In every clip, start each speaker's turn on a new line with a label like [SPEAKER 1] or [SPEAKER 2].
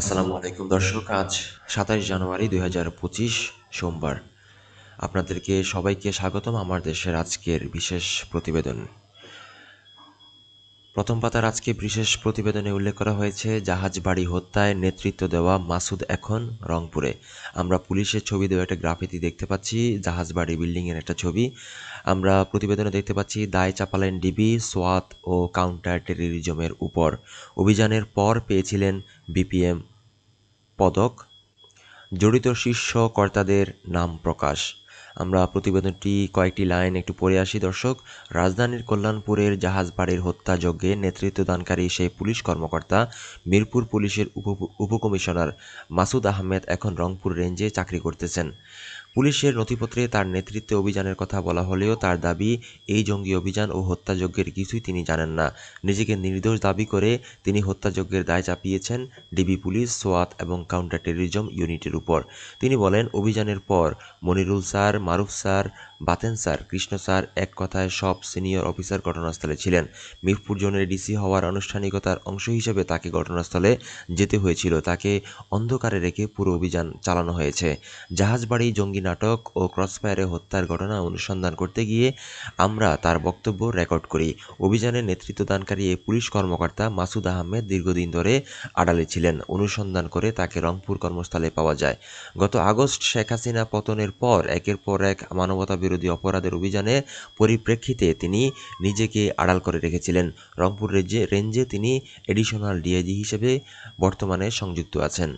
[SPEAKER 1] আসসালামু আলাইকুম দর্শক, আজ সাতাশ জানুয়ারি দুই হাজার পঁচিশ সোমবার। আপনাদেরকে সবাইকে স্বাগতম আমার দেশের আজকের বিশেষ প্রতিবেদন। প্রথম পাতার আজকে বিশেষ প্রতিবেদনে উল্লেখ করা হয়েছে, জাহাজ বাড়ি হত্যায় নেতৃত্ব দেওয়া মাসুদ এখন রংপুরে। আমরা পুলিশের ছবি দেওয়া একটা গ্রাফিতি দেখতে পাচ্ছি, জাহাজ বাড়ি বিল্ডিংয়ের একটা ছবি। আমরা প্রতিবেদনে দেখতে পাচ্ছি, দায় চাপালেন ডিবি, সোয়াত ও কাউন্টার টেরিজমের উপর। অভিযানের পর পেয়েছিলেন বিপিএম পদক। জড়িত শীর্ষ কর্তাদের নাম প্রকাশ। আমরা প্রতিবেদনটি কয়েকটি লাইন একটু পড়ে আসি, দর্শক। রাজধানীর কল্যাণপুরের জাহাজবাড়ির হত্যাযজ্ঞে নেতৃত্বদানকারী সেই পুলিশ কর্মকর্তা, মিরপুর পুলিশের উপ উপকমিশনার মাসুদ আহমেদ এখন রংপুর রেঞ্জে চাকরি করতেছেন। পুলিশের নথিপত্রে তার নেতৃত্বে অভিযানের কথা বলা হলেও তার দাবি, এই জঙ্গি অভিযান ও হত্যাযজ্ঞের কিছুই তিনি জানেন না। নিজেকে নির্দোষ দাবি করে তিনি হত্যাযজ্ঞের দায় চাপিয়েছেন ডিবি পুলিশ, সোয়াত এবং কাউন্টার টেররিজম ইউনিটের উপর। তিনি বলেন, অভিযানের পর Monirul sir, Maruf sir, Baten sir, Krishna sir এক কথায় সব সিনিয়র অফিসার ঘটনাস্থলে ছিলেন। মিরপুর জোনের ডিসি হওয়ার আনুষ্ঠানিকতার অংশ হিসেবে তাকে ঘটনাস্থলে যেতে হয়েছিল। তাকে অন্ধকারে রেখে পুরো অভিযান চালানো হয়েছে। জাহাজবাড়ি, জঙ্গি নাটক ও ক্রসফায়ারে হত্যার ঘটনা অনুসন্ধান করতে গিয়ে আমরা তার বক্তব্য রেকর্ড করি। অভিযানের নেতৃত্বদানকারী এই পুলিশ কর্মকর্তা মাসুদ আহমেদ দীর্ঘদিন ধরে আড়ালে ছিলেন। অনুসন্ধান করে তাকে রংপুর কর্মস্থলে পাওয়া যায়। গত আগস্ট শেখ হাসিনা পতনের পর, একের পর এক মানবতা বিরোধী অপরাধের অভিযানে পরিপ্রেক্ষিতে তিনি নিজেকে আড়াল করে রেখেছিলেন। রংপুর রেঞ্জে রেঞ্জে তিনি এডিশনাল ডিআইজি হিসেবে বর্তমানে সংযুক্ত আছেন।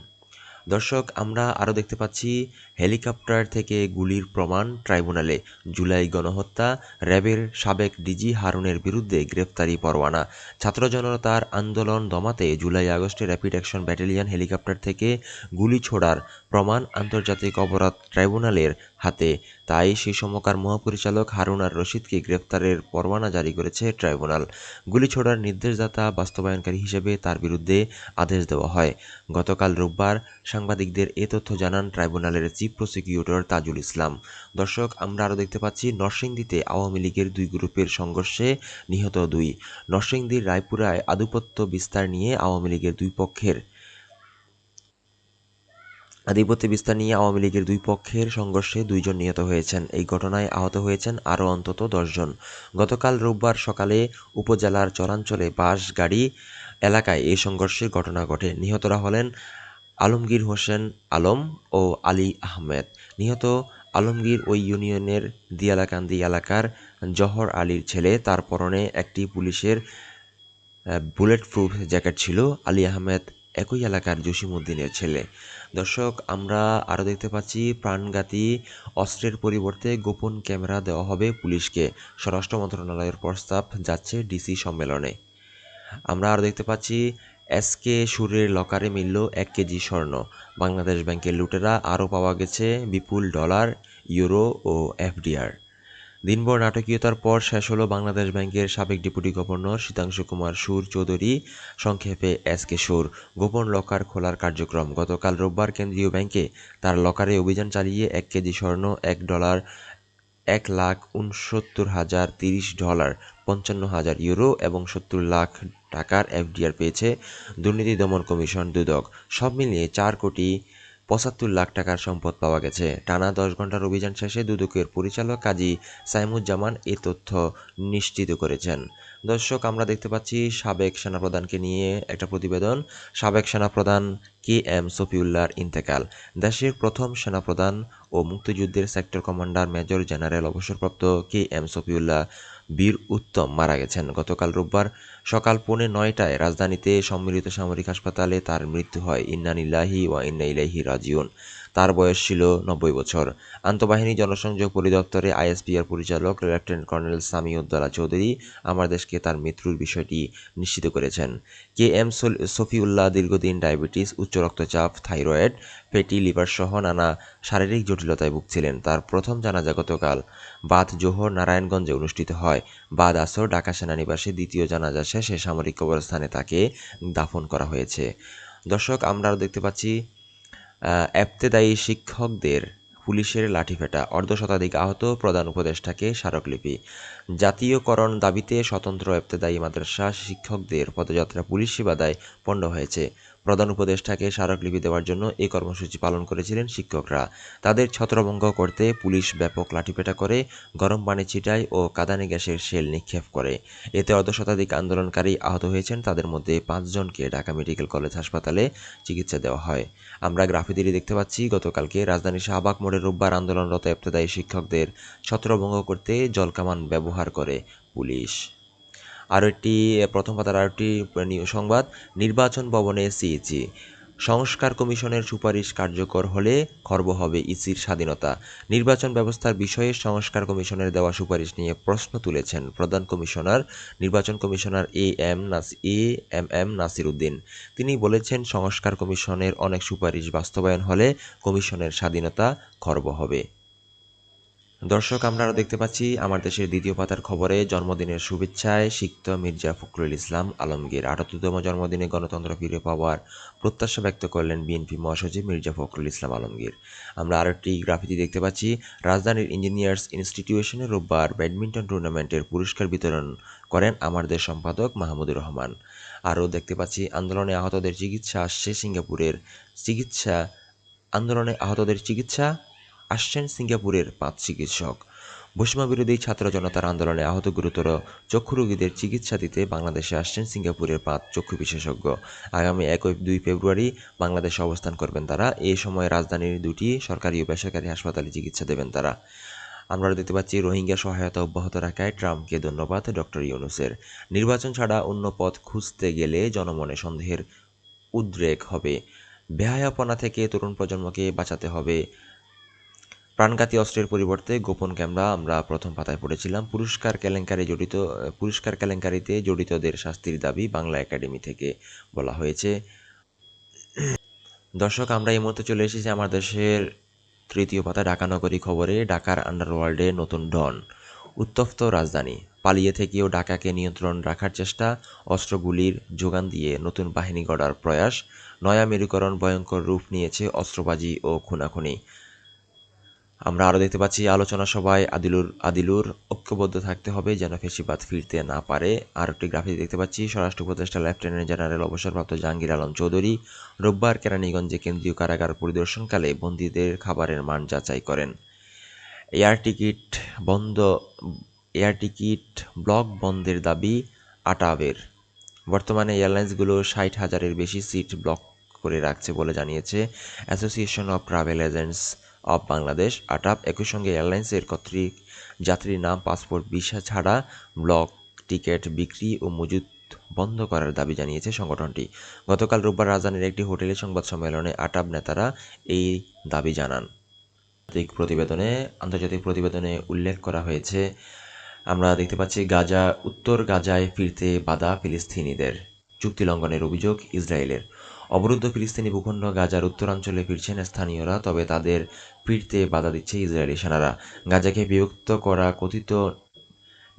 [SPEAKER 1] দর্শক, আমরা আরও দেখতে পাচ্ছি হেলিকপ্টার থেকে গুলির প্রমাণ ট্রাইব্যুনালে। জুলাই গণহত্যা, র্যাবের সাবেক ডিজি হারুনের বিরুদ্ধে গ্রেফতারি পরোয়ানা। ছাত্র জনতার আন্দোলন দমাতে জুলাই আগস্টে র্যাপিড অ্যাকশন ব্যাটালিয়ন হেলিকপ্টার থেকে গুলি ছোড়ার প্রমাণ আন্তর্জাতিক অপরাধ ট্রাইব্যুনালের হাতে। তাই সেই সময়কার মহাপরিচালক হারুন আর রশিদকে গ্রেফতারের পরোয়ানা জারি করেছে ট্রাইব্যুনাল। গুলি ছোড়ার নির্দেশদাতা বাস্তবায়নকারী হিসেবে তার বিরুদ্ধে আদেশ দেওয়া হয়। গতকাল রোববার সাংবাদিকদের এ তথ্য জানান ট্রাইব্যুনালের চিফ প্রসিকিউটর তাজুল ইসলাম। দর্শক, আমরা আরও দেখতে পাচ্ছি নরসিংদীতে আওয়ামী লীগের দুই গ্রুপের সংঘর্ষে নিহত দুই। নরসিংদীর রায়পুরায় আধিপত্য বিস্তার নিয়ে আওয়ামী লীগের দুই পক্ষের আধিপত্য বিস্তার নিয়ে আওয়ামী লীগের দুই পক্ষের সংঘর্ষে দুইজন নিহত হয়েছেন। এই ঘটনায় আহত হয়েছেন আরও অন্তত দশজন। গতকাল রোববার সকালে উপজেলার চরাঞ্চলে বাস গাড়ি এলাকায় এই সংঘর্ষের ঘটনা ঘটে। নিহতরা হলেন আলমগীর হোসেন আলম ও আলী আহমেদ। নিহত আলমগীর ওই ইউনিয়নের দিয়ালাকান্দি এলাকার জহর আলীর ছেলে। তার পরনে একটি পুলিশের বুলেট প্রুফ জ্যাকেট ছিল। আলী আহমেদ একই এলাকার জসিমউদ্দিনের ছেলে। দর্শক, আমরা আরও দেখতে পাচ্ছি, প্রাণঘাতী অস্ত্রের পরিবর্তে গোপন ক্যামেরা দেওয়া হবে পুলিশকে। স্বরাষ্ট্র মন্ত্রণালয়ের প্রস্তাব যাচ্ছে ডিসি সম্মেলনে। আমরা আরও দেখতে পাচ্ছি এসকে সুরের লকারে মিলল এক কেজি স্বর্ণ। বাংলাদেশ ব্যাংকের লুটেরা আরও পাওয়া গেছে বিপুল ডলার, ইউরো ও এফডিআর। দিনভর নাটকীয়তার পর শেষ হলো বাংলাদেশ ব্যাংকের সাবেক ডেপুটি গভর্নর শীতাংশু কুমার সুর চৌধুরী সংক্ষেপে এস কে সুর। গোপন লকার খোলার কার্যক্রম। গতকাল রোববার কেন্দ্রীয় ব্যাংকে তার লকারে অভিযান চালিয়ে এক কেজি স্বর্ণ, এক ডলার, এক লাখ উনসত্তর হাজার তিরিশ ডলার পঞ্চান্ন হাজার ইউরো এবং সত্তর লাখ টাকার এফডিআর পেয়েছে দুর্নীতি দমন কমিশন দুদক। সব মিলিয়ে চার কোটি পঁচাত্তর লাখ টাকার সম্পদ পাওয়া গেছে। টানা দশ ঘণ্টার অভিযান শেষে দুদকের পরিচালক কাজী সাইমুজ্জামান এ তথ্য নিশ্চিত করেছেন। দর্শক, আমরা দেখতে পাচ্ছি সাবেক সেনাপ্রধানকে নিয়ে একটা প্রতিবেদন। সাবেক সেনাপ্রধান কে এম সফিউল্লাহর ইন্তেকাল। দেশের প্রথম সেনাপ্রধান ও মুক্তিযুদ্ধের সেক্টর কমান্ডার মেজর জেনারেল অবসরপ্রাপ্ত কে এম সফিউল্লাহ বীর উত্তম মারা গেছেন। গতকাল রোববার সকাল পৌনে নয়টায় রাজধানীতে সম্মিলিত সামরিক হাসপাতালে তার মৃত্যু হয়। ইন্নানিল্লাহি ওয়া ইন্না ইলাইহি রাজিউন। তার বয়স ছিল নব্বই বছর। আন্তঃবাহিনী জনসংযোগ পরিদপ্তরে আইএসপিআর পরিচালক লেফটেন্যান্ট কর্নেল সামিউদ্দৌলা চৌধুরী আমার দেশকে তার মৃত্যুর বিষয়টি নিশ্চিত করেছেন। কে এম সফিউল্লাহ দীর্ঘদিন ডায়াবেটিস, উচ্চ রক্তচাপ, থাইরয়েড, ফ্যাটি, লিভার সহ নানা শারীরিক জটিলতায় ভুগছিলেন। তার প্রথম জানাজা গতকাল বাদ জোহর নারায়ণগঞ্জে অনুষ্ঠিত হয়। বাদ আসর ঢাকা সেনানিবাসে দ্বিতীয় জানাজা শেষে সামরিক কবরস্থানে তাকে দাফন করা হয়েছে। দর্শক, আমরা দেখতে পাচ্ছি এফতেদায়ী শিক্ষকদের পুলিশের লাঠিপেটা অর্ধশতাধিক আহত প্রধান উপদেষ্টাকে স্মারকলিপি। জাতীয়করণ দাবিতে স্বতন্ত্র এপ্তেদায়ী মাদ্রাসা শিক্ষকদের পদযাত্রা পুলিশ সেবাদায় পণ্ড হয়েছে। প্রধান উপদেষ্টাকে স্মারকলিপি দেওয়ার জন্য এই কর্মসূচি পালন করেছিলেন শিক্ষকরা। তাদের ছত্রভঙ্গ করতে পুলিশ ব্যাপক লাঠিপেটা করে, গরম পানি ছিটায় ও কাঁদানে গ্যাসের শেল নিক্ষেপ করে। এতে অর্ধশতাধিক আন্দোলনকারী আহত হয়েছেন। তাদের মধ্যে পাঁচজনকে ঢাকা মেডিকেল কলেজ হাসপাতালে চিকিৎসা দেওয়া হয়। আমরা গ্রাফিতিরি দেখতে পাচ্ছি, গতকালকে রাজধানী শাহবাগ মোড়ে রোববার আন্দোলনরত ইবতদায়ী শিক্ষকদের ছত্রভঙ্গ করতে জলকামান ব্যবহার করে পুলিশ। আরও একটি প্রথম পাতার আরও একটি সংবাদ, নির্বাচন ভবনে সিইসি সংস্কার কমিশনের সুপারিশ কার্যকর হলে খর্ব হবে ইসির স্বাধীনতা। নির্বাচন ব্যবস্থার বিষয়ে সংস্কার কমিশনের দেওয়া সুপারিশ নিয়ে প্রশ্ন তুলেছেন প্রধান কমিশনার, নির্বাচন কমিশনার এ এম নাস, A M M Nasir Uddin তিনি বলেছেন, সংস্কার কমিশনের অনেক সুপারিশ বাস্তবায়ন হলে কমিশনের স্বাধীনতা খর্ব হবে। দর্শক আমরা আরও দেখতে পাচ্ছি আমার দেশের দ্বিতীয় পাতার খবরে জন্মদিনের শুভেচ্ছায় সিক্ত মির্জা ফখরুল ইসলাম আলমগীর। আটাত্তরতম জন্মদিনে গণতন্ত্র ফিরে পাওয়ার প্রত্যাশা ব্যক্ত করলেন বিএনপি মহাসচিব মির্জা ফখরুল ইসলাম আলমগীর। আমরা আরও একটি গ্রাফিতি দেখতে পাচ্ছি। রাজধানীর ইঞ্জিনিয়ার্স ইনস্টিটিউশনে রোববার ব্যাডমিন্টন টুর্নামেন্টের পুরস্কার বিতরণ করেন আমাদের সম্পাদক মাহমুদুর রহমান। আরও দেখতে পাচ্ছি, আন্দোলনে আহতদের চিকিৎসা আসছে সিঙ্গাপুরের চিকিৎসা, আন্দোলনে আহতদের চিকিৎসা আসছেন সিঙ্গাপুরের পাঁচ চিকিৎসক। বৈষম্য বিরোধী ছাত্র জনতার আন্দোলনে আহত গুরুতর চক্ষু রোগীদের চিকিৎসা দিতে বাংলাদেশে আসছেন সিঙ্গাপুরের পাঁচ চক্ষু বিশেষজ্ঞ। আগামী একই দুই ফেব্রুয়ারি বাংলাদেশে অবস্থান করবেন তারা। এই সময় রাজধানীর দুটি সরকারি ও বেসরকারি হাসপাতালে চিকিৎসা দেবেন তারা। আমরা দেখতে পাচ্ছি রোহিঙ্গা সহায়তা অব্যাহত রাখায় ট্রাম্পকে ধন্যবাদ ডক্টর ইউনুসের। নির্বাচন ছাড়া অন্য পথ খুঁজতে গেলে জনমনে সন্দেহের উদ্রেক হবে। বেহায়াপনা থেকে তরুণ প্রজন্মকে বাঁচাতে হবে প্রাণঘাতী অস্ত্রের পরিবর্তে গোপন ক্যামেরা আমরা প্রথম পাতায় পড়েছিলাম। পুরস্কার কেলেঙ্কারি জড়িত, পুরস্কার কেলেঙ্কারিতে জড়িতদের শাস্তির দাবি বাংলা একাডেমি থেকে বলা হয়েছে। দর্শক, আমরা এই মুহূর্তে চলে এসেছি আমার দেশের তৃতীয় পাতা ঢাকা নগরী খবরে, ঢাকার আন্ডারওয়ার্ল্ডে নতুন ডন। উত্তপ্ত রাজধানী, পালিয়ে থেকেও ঢাকাকে নিয়ন্ত্রণ রাখার চেষ্টা, অস্ত্রগুলির যোগান দিয়ে নতুন বাহিনী গড়ার প্রয়াস, নয়া মেরুকরণ, ভয়ঙ্কর রূপ নিয়েছে অস্ত্রবাজি ও খুনাখুনি। আমরা আরও দেখতে পাচ্ছি, আলোচনা সভায় আদিলুর আদিলুর ঐক্যবদ্ধ থাকতে হবে যেন ফেসিবাদ ফিরতে না পারে। আর একটি গ্রাফিক দেখতে পাচ্ছি, স্বরাষ্ট্র উপদেষ্টা লেফটেন্যান্ট জেনারেল অবসরপ্রাপ্ত জাহাঙ্গীর আলম চৌধুরী রোববার কেরানীগঞ্জে কেন্দ্রীয় কারাগার পরিদর্শনকালে বন্দীদের খাবারের মান যাচাই করেন। এয়ার টিকিট বন্ধ, এয়ার টিকিট ব্লক বন্ধের দাবি আটাবের। বর্তমানে এয়ারলাইন্সগুলো ষাট হাজারের বেশি সিট ব্লক করে রাখছে বলে জানিয়েছে association of travel agents. Of Bangladesh আটাপ একই সঙ্গে এয়ারলাইন্সের কর্তৃক যাত্রীর নাম, পাসপোর্ট, ভিসা ছাড়া ব্লক টিকিট বিক্রি ও মজুত বন্ধ করার দাবি জানিয়েছে সংগঠনটি। গতকাল রোববার রাজধানীর একটি হোটেলে সংবাদ সম্মেলনে আটাব নেতারা এই দাবি জানান। আন্তর্জাতিক প্রতিবেদনে আন্তর্জাতিক প্রতিবেদনে উল্লেখ করা হয়েছে, আমরা দেখতে পাচ্ছি গাজা, উত্তর গাজায় ফিরতে বাধা ফিলিস্তিনিদের। চুক্তি লঙ্ঘনের অভিযোগ ইসরায়েলের। অবরুদ্ধ ফিলিস্তিনি ভূখণ্ড গাজার উত্তরাঞ্চলে ফিরছেন স্থানীয়রা, তবে তাদের ফিরতে বাধা দিচ্ছে ইসরায়েলি সেনারা। গাজাকে বিভক্ত করা কথিত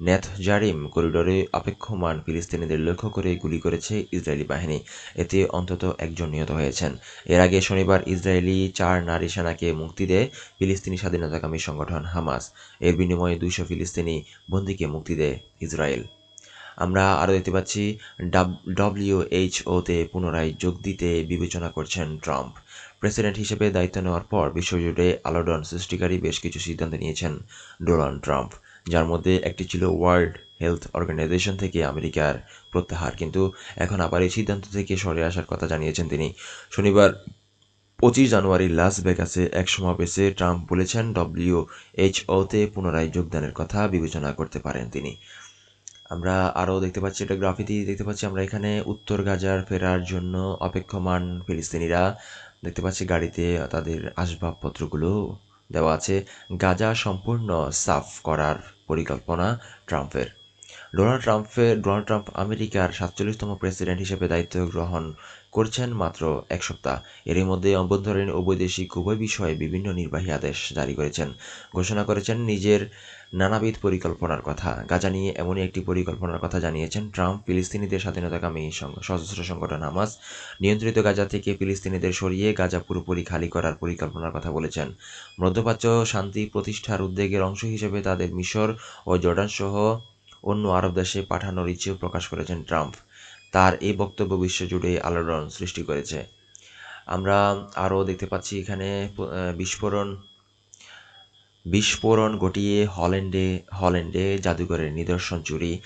[SPEAKER 1] নেথজারিম করিডোরে অপেক্ষমান ফিলিস্তিনিদের লক্ষ্য করে গুলি করেছে ইসরায়েলি বাহিনী। এতে অন্তত একজন নিহত হয়েছেন। এর আগে শনিবার ইসরায়েলি চার নারী সেনাকে মুক্তি দেয় ফিলিস্তিনি স্বাধীনতাকামী সংগঠন হামাস। এর বিনিময়ে দুইশো ফিলিস্তিনি বন্দীকে মুক্তি দেয় ইসরায়েল। আমরা আরও দেখতে পাচ্ছি ডব্লিউএইচওতে পুনরায় যোগ দিতে বিবেচনা করছেন ট্রাম্প। প্রেসিডেন্ট হিসেবে দায়িত্ব নেওয়ার পর বিশ্বজুড়ে আলোড়ন সৃষ্টিকারী বেশ কিছু সিদ্ধান্ত নিয়েছেন ডোনাল্ড ট্রাম্প। যার মধ্যে একটি ছিল ওয়ার্ল্ড হেলথ অর্গানাইজেশন থেকে আমেরিকার প্রত্যাহার, কিন্তু এখন আবার এই সিদ্ধান্ত থেকে সরে আসার কথা জানিয়েছেন তিনি। শনিবার পঁচিশ জানুয়ারি লাস ভেগাসে এক সমাবেশে ট্রাম্প বলেছেন ডব্লিউএইচওতে পুনরায় যোগদানের কথা বিবেচনা করতে পারেন তিনি। আমরা আরও দেখতে পাচ্ছি এটা গ্রাফিতি দেখতে পাচ্ছি আমরা এখানে। উত্তর গাজার ফেরার জন্য অপেক্ষমান ফিলিস্তিনিরা দেখতে পাচ্ছি গাড়িতে তাদের আসবাবপত্রগুলো দেওয়া আছে। গাজা সম্পূর্ণ সাফ করার পরিকল্পনা ট্রাম্পের। ডোনাল্ড ট্রাম্পের, ডোনাল্ড ট্রাম্প আমেরিকার সাতচল্লিশতম প্রেসিডেন্ট হিসেবে দায়িত্ব গ্রহণ করছেন মাত্র এক সপ্তাহ। এরই মধ্যে অভ্যন্তরীণ ও বৈদেশিক উভয় বিষয়ে বিভিন্ন নির্বাহী আদেশ জারি করেছেন। ঘোষণা করেছেন নিজের নানাবিধ পরিকল্পনার কথা। গাজা নিয়ে এমনই একটি পরিকল্পনার কথা জানিয়েছেন ট্রাম্প। ফিলিস্তিনিদের স্বাধীনতাকামী সশস্ত্র সংগঠন হামাস নিয়ন্ত্রিত গাজা থেকে ফিলিস্তিনিদের সরিয়ে গাজা পুরোপুরি খালি করার পরিকল্পনার কথা বলেছেন। মধ্যপ্রাচ্য শান্তি প্রতিষ্ঠার উদ্যোগের অংশ হিসেবে তাদের মিশর ও জর্ডান সহ অন্য আরব দেশে পাঠানোর ইচ্ছেও প্রকাশ করেছেন ট্রাম্প। তার এই বক্তব্য বিশ্বজুড়ে আলোড়ন সৃষ্টি করেছে। আমরা আরও দেখতে পাচ্ছি এখানে বিস্ফোরণ বিস্ফোরণ ঘটিয়ে হল্যান্ডে হল্যান্ডে জাদুঘরের নিদর্শন চুরি।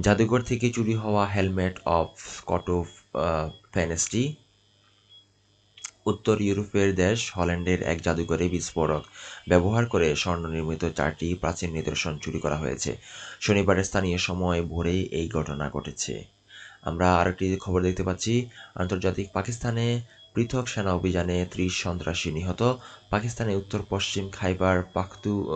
[SPEAKER 1] জাদুঘর থেকে চুরি হওয়া হেলমেট অফ কটো ফ্যানেস্টি। উত্তর ইউরোপের দেশ হল্যান্ডের এক জাদুঘরে বিস্ফোরক। ব্যবহার করে স্বর্ণ নির্মিত চারটি প্রাচীন নিদর্শন চুরি করা হয়েছে। শনিবার স্থানীয় সময় ভোরেই এই ঘটনা ঘটেছে। আমরা আরেকটি খবর দেখতে পাচ্ছি। আন্তর্জাতিক পাকিস্তানে পৃথক সেনা অভিযানে ত্রিশ সন্ত্রাসী নিহত। পাকিস্তানের উত্তর পশ্চিম খাইবার পাখতু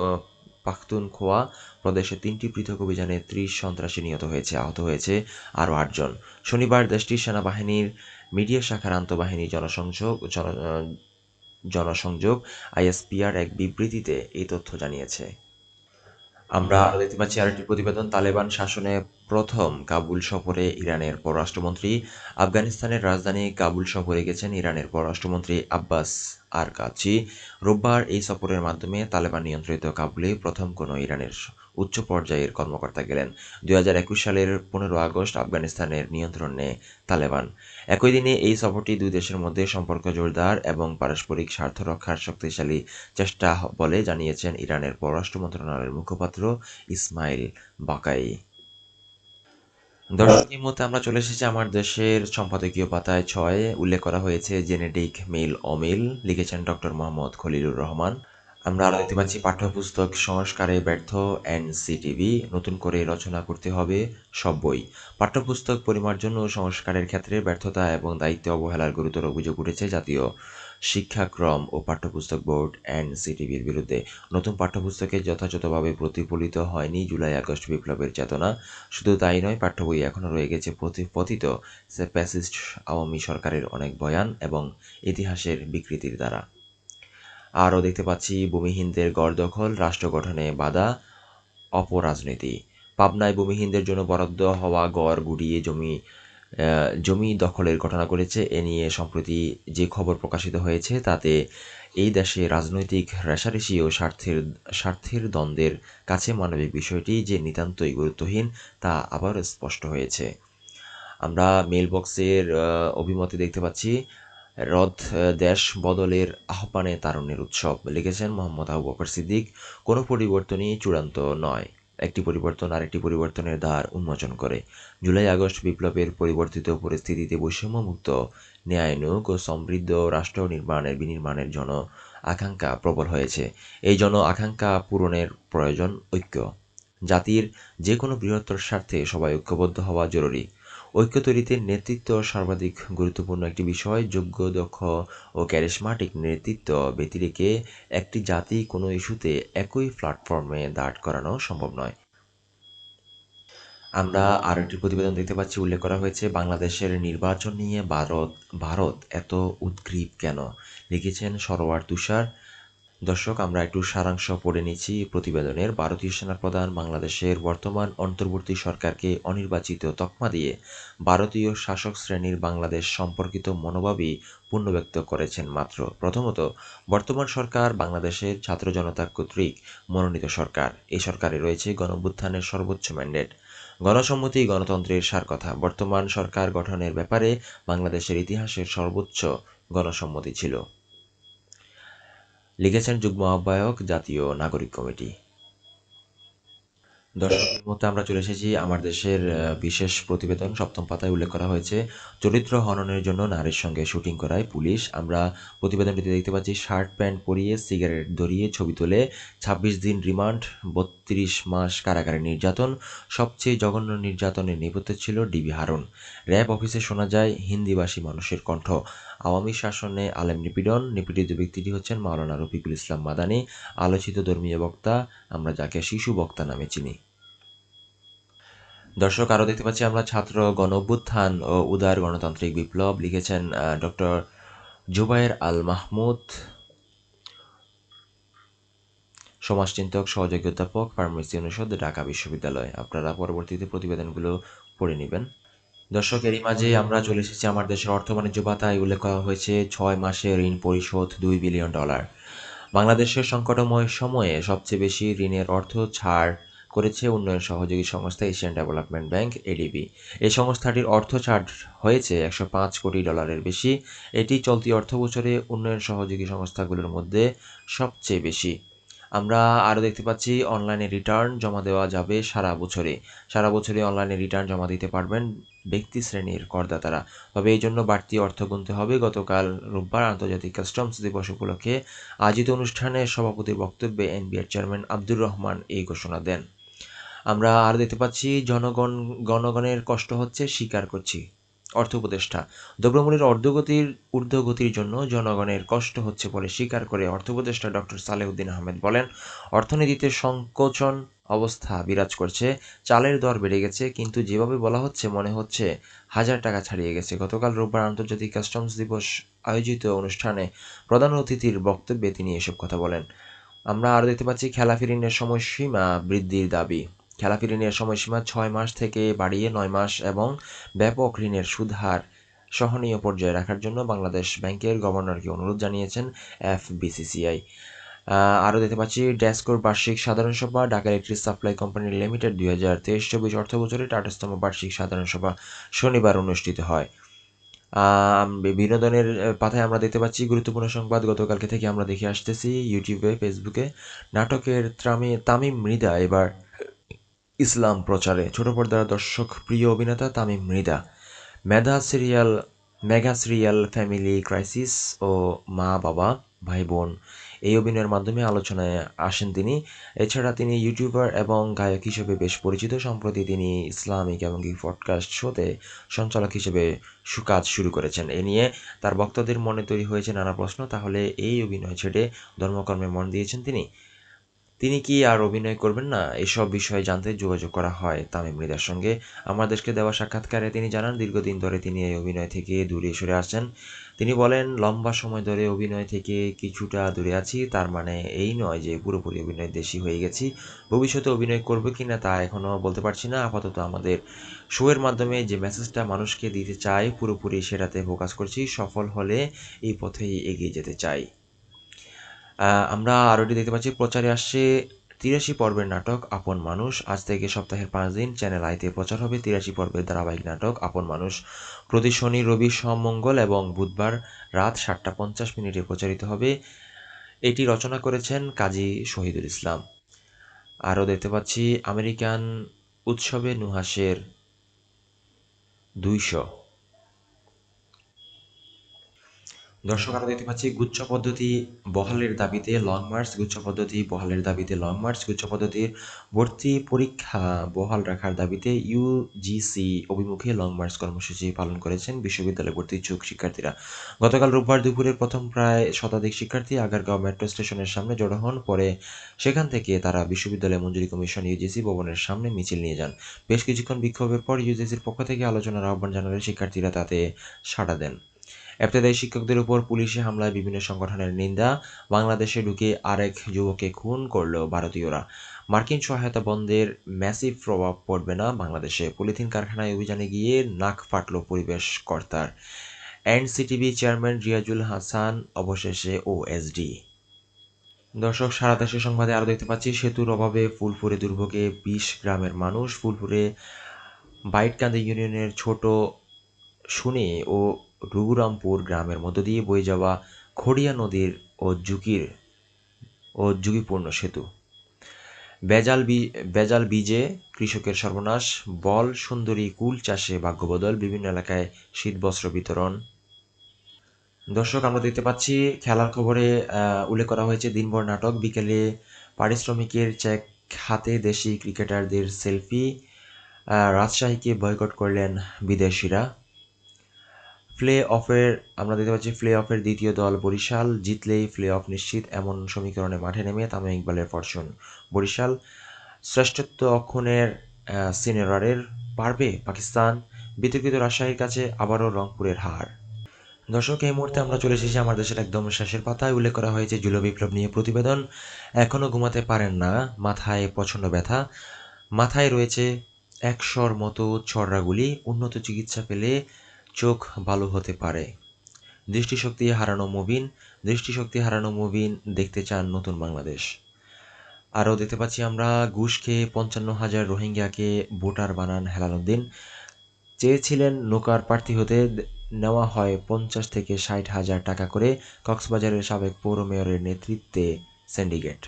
[SPEAKER 1] পাখতুনখোয়া প্রদেশে তিনটি পৃথক অভিযানে ত্রিশ সন্ত্রাসী নিহত হয়েছে, আহত হয়েছে আরও আটজন। শনিবার দেশটির সেনাবাহিনীর মিডিয়া শাখার আন্তঃবাহিনী জনসংযোগ, জন- জনসংযোগ, আইএসপিআর এক বিবৃতিতে এই তথ্য জানিয়েছে। আমরা আরও দেখতে পাচ্ছি আরেকটি প্রতিবেদন। তালেবান শাসনে প্রথম কাবুল সফরে ইরানের পররাষ্ট্রমন্ত্রী। আফগানিস্তানের রাজধানী কাবুল সফরে গেছেন ইরানের পররাষ্ট্রমন্ত্রী আব্বাস আর কাছি রোববার এই সফরের মাধ্যমে তালেবান নিয়ন্ত্রিত কাবুলে প্রথম কোনো ইরানের উচ্চ পর্যায়ের কর্মকর্তা গেলেন। দুই হাজার একুশ সালের পনেরো আগস্ট আফগানিস্তানের নিয়ন্ত্রণ নেয় তালেবান। একই দিনে এই সফরটি দুই দেশের মধ্যে সম্পর্ক জোরদার এবং পারস্পরিক স্বার্থ রক্ষার শক্তিশালী চেষ্টা বলে জানিয়েছেন ইরানের পররাষ্ট্র মন্ত্রণালয়ের মুখপাত্র ইসমাইল বাকাই। দর্শক, এই মুহূর্তে আমরা চলে এসেছি আমার দেশের সম্পাদকীয় পাতায় ছয়। উল্লেখ করা হয়েছে জেনেটিক মিল অমিল, লিখেছেন ডক্টর মোহাম্মদ খলিলুর রহমান। আমরা আরও দেখতে পাচ্ছি পাঠ্যপুস্তক সংস্কারে ব্যর্থ অ্যান্ড এনসিটিভি। নতুন করে রচনা করতে হবে সব বই। পাঠ্যপুস্তক পরিমার্জন ও সংস্কারের ক্ষেত্রে ব্যর্থতা এবং দায়িত্ব অবহেলার গুরুতর অভিযোগ উঠেছে জাতীয় শিক্ষাক্রম ও পাঠ্যপুস্তক বোর্ড অ্যান্ড এনসিটিভির বিরুদ্ধে। নতুন পাঠ্যপুস্তকে যথাযথভাবে প্রতিফলিত হয়নি জুলাই আগস্ট বিপ্লবের চেতনা। শুধু তাই নয়, পাঠ্য বই এখনও রয়ে গেছে প্রতি- পতিত প্যাসিস্ট আওয়ামী সরকারের অনেক বয়ান এবং ইতিহাসের বিকৃতির দ্বারা। আরও দেখতে পাচ্ছি ভূমিহীনদের গড় দখল রাষ্ট্র গঠনে বাধা, অপরাজনীতি। পাবনায় ভূমিহীনদের জন্য বরাদ্দ হওয়া গড় গুড়িয়ে জমি জমি দখলের ঘটনা ঘটেছে। এ নিয়ে সম্প্রতি যে খবর প্রকাশিত হয়েছে, তাতে এই দেশে রাজনৈতিক রেশারেশি ও স্বার্থের স্বার্থের দ্বন্দ্বের কাছে মানবিক বিষয়টি যে নিতান্তই গুরুত্বহীন, তা আবার স্পষ্ট হয়েছে। আমরা মেলবক্সের অভিমতে দেখতে পাচ্ছি রথ দেশ বদলের আহ্বানে তারুণ্যের উৎসব লিখেছেন মোহাম্মদ আবু বকর সিদ্দিক। কোনো পরিবর্তনই চূড়ান্ত নয়। একটি পরিবর্তন আরেকটি পরিবর্তনের দ্বার উন্মোচন করে। জুলাই, আগস্ট বিপ্লবের পরিবর্তিত পরিস্থিতিতে বৈষম্যমুক্ত, ন্যায়ানুগ ও সমৃদ্ধ রাষ্ট্র নির্মাণের বিনির্মাণের জন্য আকাঙ্ক্ষা প্রবল হয়েছে। এই জন আকাঙ্ক্ষা পূরণের প্রয়োজন ঐক্য। জাতির যে কোনো বৃহত্তর স্বার্থে সবাই ঐক্যবদ্ধ হওয়া জরুরি। ঐক্য তৈরিতে নেতৃত্ব সর্বাধিক গুরুত্বপূর্ণ একটি বিষয়। যোগ্য, দক্ষ ও ক্যারিসমাটিক নেতৃত্ব ব্যতিরেকে একটি জাতি কোনো ইস্যুতে একই প্ল্যাটফর্মে দাঁড় করানো সম্ভব নয়। আমরা আরও একটি প্রতিবেদন দেখতে পাচ্ছি। উল্লেখ করা হয়েছে, বাংলাদেশের নির্বাচন নিয়ে ভারত ভারত এত উদ্গ্রীব কেন? লিখেছেন সরোয়ার তুষার। দর্শক, আমরা একটু সারাংশ পড়ে নিচ্ছি প্রতিবেদনের। ভারতীয় সেনাপ্রধান বাংলাদেশের বর্তমান অন্তর্বর্তী সরকারকে অনির্বাচিত তকমা দিয়ে ভারতীয় শাসক শ্রেণির বাংলাদেশ সম্পর্কিত মনোভাবই পুনর্ব্যক্ত করেছেন মাত্র। প্রথমত, বর্তমান সরকার বাংলাদেশের ছাত্র জনতা কর্তৃক মনোনীত সরকার। এই সরকারে রয়েছে গণঅভ্যুত্থানের সর্বোচ্চ ম্যান্ডেট। গণসম্মতি, গণতন্ত্রের সার কথা বর্তমান সরকার গঠনের ব্যাপারে বাংলাদেশের ইতিহাসের সর্বোচ্চ গণসম্মতি ছিল। লিখেছেন যুগ্ম আহ্বায়ক, জাতীয় নাগরিক কমিটি। দর্শকের মধ্যে আমরা চলে এসেছি। আমার দেশের বিশেষ প্রতিবেদন, সপ্তম পাতায় উল্লেখ করা হয়েছে, চরিত্র হননের জন্য নারীর সঙ্গে শুটিং করায় পুলিশ। আমরা প্রতিবেদনটিতে দেখতে পাচ্ছি, শার্ট, প্যান্ট পরিয়ে, সিগারেট ধরিয়ে ছবি তুলে, ছাব্বিশ দিন রিমান্ড, বত্রিশ মাস কারাগারে নির্যাতন। সবচেয়ে জঘন্য নির্যাতনের নেপথ্যে ছিল ডিবি হারুন। র্যাব অফিসে শোনা যায়, হিন্দিভাষী মানুষের কণ্ঠ। আওয়ামী শাসনে আলেম নিপীড়ন নিপীড়িত ব্যক্তিটি হচ্ছেন মাওলানা রফিকুল ইসলাম মাদানী, আলোচিত ধর্মীয় বক্তা, আমরা যাকে শিশু বক্তা নামে চিনি। দর্শক, আরও দেখতে পাচ্ছি আমরা ছাত্র গণ অভ্যুত্থান ও উদার গণতান্ত্রিক বিপ্লব লিখেছেন ডক্টর জুবায়ের আল মাহমুদ। সমাজচিন্তক, সহযোগী অধ্যাপক, ফার্মেসি অনুষদ, ঢাকা বিশ্ববিদ্যালয়। আপনারা পরবর্তীতে প্রতিবেদনগুলো পড়ে নেবেন। দর্শক এরই মাঝে আমরা চলে এসেছি আমার দেশের অর্থ বাণিজ্য পাতায় উল্লেখ করা হয়েছে ছয় মাসে ঋণ পরিশোধ দুই বিলিয়ন ডলার। বাংলাদেশের সংকটময় সময়ে সবচেয়ে বেশি ঋণের অর্থ ছাড় করেছে উন্নয়ন সহযোগী সংস্থা এশিয়ান ডেভেলপমেন্ট ব্যাংক এডিবি। এই সংস্থাটির অর্থ ছাড় হয়েছে একশো পাঁচ কোটি ডলারের বেশি। এটি চলতি অর্থ বছরে উন্নয়ন সহযোগী সংস্থাগুলোর মধ্যে সবচেয়ে বেশি। আমরা আরও দেখতে পাচ্ছি অনলাইনে রিটার্ন জমা দেওয়া যাবে সারা বছরে। সারা বছরে অনলাইনে রিটার্ন জমা দিতে পারবেন ব্যক্তি শ্রেণির করদাতারা। তবে এই জন্য বাড়তি অর্থ গুনতে হবে। গতকাল রোববার আন্তর্জাতিক কাস্টমস দিবস উপলক্ষে আয়োজিত অনুষ্ঠানে সভাপতির বক্তব্যে এনবিআর চেয়ারম্যান আব্দুর রহমান এই ঘোষণা দেন। আমরা আরও দেখতে পাচ্ছি, জনগণ, গণগণের কষ্ট হচ্ছে, স্বীকার করছি। অর্থ উপদেষ্টা, দ্রব্যমূল্যের অর্ধগতির ঊর্ধ্বগতির জন্য জনগণের কষ্ট হচ্ছে বলে স্বীকার করে অর্থ উপদেষ্টা ডক্টর সালেউদ্দিন আহমেদ বলেন, অর্থনীতিতে সংকোচন অবস্থা বিরাজ করছে। চালের দর বেড়ে গেছে, কিন্তু যেভাবে বলা হচ্ছে, মনে হচ্ছে হাজার টাকা ছাড়িয়ে গেছে। গতকাল রোববার আন্তর্জাতিক কাস্টমস দিবস আয়োজিত অনুষ্ঠানে প্রধান অতিথির বক্তব্যে তিনি এসব কথা বলেন। আমরা আরও দেখতে পাচ্ছি খেলাফি ঋণের সময়সীমা বৃদ্ধির দাবি। খেলাপি ঋণের সময়সীমা ছয় মাস থেকে বাড়িয়ে নয় মাস এবং ব্যাপক ঋণের সুদহার সহনীয় পর্যায়ে রাখার জন্য বাংলাদেশ ব্যাংকের গভর্নরকে অনুরোধ জানিয়েছেন এফবিসিসিআই। আরও দেখতে পাচ্ছি, ডেস্কোর বার্ষিক সাধারণ সভা Dhaka electric supply company limited দুই হাজার তেইশ চব্বিশ অর্থ বছরের আঠাশতম বার্ষিক সাধারণ সভা শনিবার অনুষ্ঠিত হয়। বিনোদনের পাতায় আমরা দেখতে পাচ্ছি গুরুত্বপূর্ণ সংবাদ। গতকালকে থেকে আমরা দেখে আসতেছি ইউটিউবে, ফেসবুকে, নাটকের তামি তামিম মৃদা, এবার ইসলাম প্রচারে। ছোট পর্দার দর্শক, প্রিয় অভিনেতা তামিম মৃদা। মেধা serial, mega serial, family crisis ও মা বাবা ভাই বোন এই অভিনয়ের মাধ্যমে আলোচনায় আসেন তিনি। এছাড়া তিনি ইউটিউবার এবং গায়ক হিসেবে বেশ পরিচিত, সম্প্রতি তিনি ইসলামিক এবং পডকাস্ট শোতে সঞ্চালক হিসেবে সুকাজ শুরু করেছেন। এ নিয়ে তার বক্তাদের মনে তৈরি হয়েছে নানা প্রশ্ন। তাহলে এই অভিনয় ছেড়ে ধর্মকর্মে মন দিয়েছেন তিনি? তিনি কি আর অভিনয় করবেন না? এসব বিষয়ে জানতে যোগাযোগ করা হয়। তামিম মৃদার সঙ্গে আমাদেরকে দেওয়া সাক্ষাৎকারে তিনি জানান, দীর্ঘদিন ধরে তিনি এই অভিনয় থেকে দূরে সরে আসছেন তিনি বলেন, লম্বা সময় ধরে অভিনয় থেকে কিছুটা দূরে আছি। তার মানে এই নয় যে পুরোপুরি অভিনয় দেশি হয়ে গেছি। ভবিষ্যতে অভিনয় করবে কি না তা এখনও বলতে পারছি না। আপাতত আমাদের শোয়ের মাধ্যমে যে মেসেজটা মানুষকে দিতে চাই, পুরোপুরি সেটাতে ফোকাস করছি। সফল হলে এই পথেই এগিয়ে যেতে চাই। আমরা আরও দেখতে পাচ্ছি, প্রচারে আসছে তিরাশি পর্বের নাটক আপন মানুষ। আজ থেকে সপ্তাহের পাঁচ দিন চ্যানেল আইতে প্রচার হবে তিরাশি পর্বের ধারাবাহিক নাটক আপন মানুষ। প্রতি শনি, রবি সমঙ্গল এবং বুধবার রাত সাতটা পঞ্চাশ মিনিটে প্রচারিত হবে। এটি রচনা করেছেন কাজী শহীদুল ইসলাম। আরও দেখতে পাচ্ছি, আমেরিকান উৎসবে নুহাসের দুইশো। দর্শক, আমরা দেখতে পাচ্ছি গুচ্ছ পদ্ধতি বহালের দাবিতে লং মার্চ গুচ্ছ পদ্ধতি বহালের দাবিতে লং মার্চ গুচ্ছ পদ্ধতির ভর্তি পরীক্ষা বহাল রাখার দাবিতে ইউজিসি অভিমুখে লং মার্চ কর্মসূচি পালন করেছেন বিশ্ববিদ্যালয়ে ভর্তি ইচ্ছুক শিক্ষার্থীরা। গতকাল রোববার দুপুরের প্রথম প্রায় শতাধিক শিক্ষার্থী আগারগাঁও মেট্রো স্টেশনের সামনে জড়ো হন। পরে সেখান থেকে তারা বিশ্ববিদ্যালয় মঞ্জুরি কমিশন ইউজিসি ভবনের সামনে মিছিল নিয়ে যান। বেশ কিছুক্ষণ বিক্ষোভের পর ইউজিসির পক্ষ থেকে আলোচনার আহ্বান জানালে শিক্ষার্থীরা তাতে সাড়া দেন। এফতেদায়ী শিক্ষকদের উপর পুলিশি হামলায় বিভিন্ন সংগঠনের নিন্দা, বাংলাদেশে ঢুকে আরেক যুবককে খুন করল ভারতীয়রা। মার্কিন সহায়তা বন্ধের ম্যাসিভ প্রভাব পড়বে না বাংলাদেশে। পলিথিন কারখানায় অভিযানে গিয়ে নাক ফাটল পরিবেশ কর্তার এনসিটিভি চেয়ারম্যান রিয়াজুল হাসান, অবশেষে ও ওএসডি। দর্শক, সারা দেশের সংবাদে আরও দেখতে পাচ্ছি, সেতুর অভাবে ফুলপুরে দুর্ভোগে বিশ গ্রামের মানুষ। ফুলপুরে বাইটকান্দি ইউনিয়নের ছোট শুনে ও রঘুরামপুর গ্রামের মধ্য দিয়ে বয়ে যাওয়া খড়িয়া নদীর ও ঝুঁকির ও ঝুঁকিপূর্ণ সেতু। বেজাল বি, বেজাল বীজে কৃষকের সর্বনাশ, বল, সুন্দরী, কুল চাষে ভাগ্যবদল বিভিন্ন এলাকায় শীতবস্ত্র বিতরণ। দর্শক, আমরা দেখতে পাচ্ছি, খেলার খবরে উল্লেখ করা হয়েছে, দিনভর নাটক, বিকেলে পারিশ্রমিকের চেক হাতে দেশি ক্রিকেটারদের সেলফি রাজশাহীকে বয়কট করলেন বিদেশিরা। প্লে অফের আমরা দেখতে পাচ্ছি প্লে অফের দ্বিতীয় দল বরিশাল জিতলেই প্লে অফ নিশ্চিত, এমন সমীকরণে মাঠে নেমে তামিম ইকবালের ফরচুন বরিশাল শ্রেষ্ঠত্ব অক্ষণের সিনেরারের পারবে পাকিস্তান। বিতর্কিত রাজশাহীর কাছে আবারও রংপুরের হার। দর্শক, এই মুহূর্তে আমরা চলে এসেছি আমার দেশের একদম শেষের পাতায়। উল্লেখ করা হয়েছে জুলো বিপ্লব নিয়ে প্রতিবেদন। এখনও ঘুমাতে পারেন না, মাথায় প্রচণ্ড ব্যথা। মাথায় রয়েছে একশোর মতো ছড়রাগুলি উন্নত চিকিৎসা পেলে চোখ ভালো হতে পারে। দৃষ্টিশক্তি হারানো মুবিন দৃষ্টিশক্তি হারানো মুবিন দেখতে চান নতুন বাংলাদেশ। আরও দেখতে পাচ্ছি আমরা, ঘুষ খেয়ে পঞ্চান্ন হাজার রোহিঙ্গাকে ভোটার বানান হেলালুদ্দিন চেয়েছিলেন নৌকার প্রার্থী হতে, নেওয়া হয় পঞ্চাশ থেকে ষাট হাজার টাকা করে কক্সবাজারের সাবেক পৌর মেয়রের নেতৃত্বে সিন্ডিকেট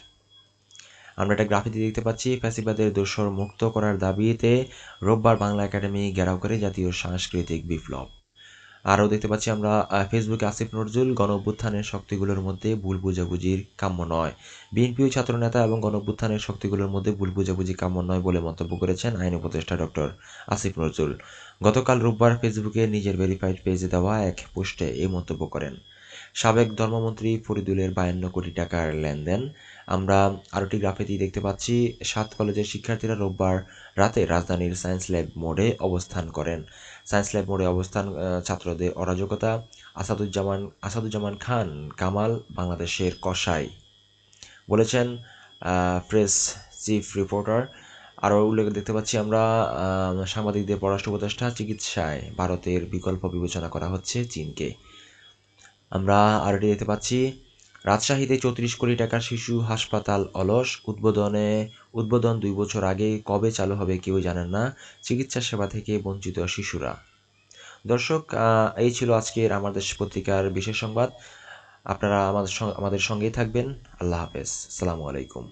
[SPEAKER 1] আমরা একটা গ্রাফিতে দেখতে পাচ্ছি, ফ্যাসিবাদের দোষর মুক্ত করার দাবিতে রোববার বাংলা একাডেমি ঘেরাও করে জাতীয় সাংস্কৃতিক বিপ্লব। আরও দেখতে পাচ্ছি আমরা ফেসবুকে আসিফ নজরুল গণ অভ্যুত্থানের শক্তিগুলোর মধ্যে ভুল বুঝাবুঝির কাম্য নয়। বিএনপি ছাত্রনেতা এবং গণ অভ্যুত্থানের শক্তিগুলোর মধ্যে ভুল বুঝাবুঝি কাম্য নয় বলে মন্তব্য করেছেন আইন উপদেষ্টা ডক্টর আসিফ নজরুল। গতকাল রোববার ফেসবুকে নিজের ভেরিফাইড পেজে দেওয়া এক পোস্টে এই মন্তব্য করেন। সাবেক ধর্মমন্ত্রী ফরিদুলের বায়ান্ন কোটি টাকার লেনদেন আমরা আরোটি গ্রাফিতি দেখতে পাচ্ছি, সাত কলেজের শিক্ষার্থীরা রোববার রাতে রাজধানীর সায়েন্স ল্যাব মোড়ে অবস্থান করেন। সায়েন্স ল্যাব মোড়ে অবস্থান ছাত্রদের অরাজকতা, আসাদুজ্জামান আসাদুজ্জামান খান, কামাল, বাংলাদেশের কসাই বলেছেন প্রেস চিফ রিপোর্টার আরও উল্লেখ দেখতে পাচ্ছি আমরা সাংবাদিকদের পররাষ্ট্র উপদেষ্টা চিকিৎসায় ভারতের বিকল্প বিবেচনা করা হচ্ছে চীনকে। আমরা আরটি দেখতে পাচ্ছি রাজশাহীতে চৌত্রিশ কোটি টাকার শিশু হাসপাতাল অলস। উদ্বোধনে, উদ্বোধন দুই বছর আগে কবে চালু হবে কেউ জানেন না। চিকিৎসা সেবা থেকে বঞ্চিত শিশুরা। দর্শক এই ছিল আজকের আমাদের পত্রিকার বিশেষ সংবাদ। আপনারা আমাদের আমাদের সঙ্গেই থাকবেন। আল্লাহ হাফেজ। সালামু আলাইকুম।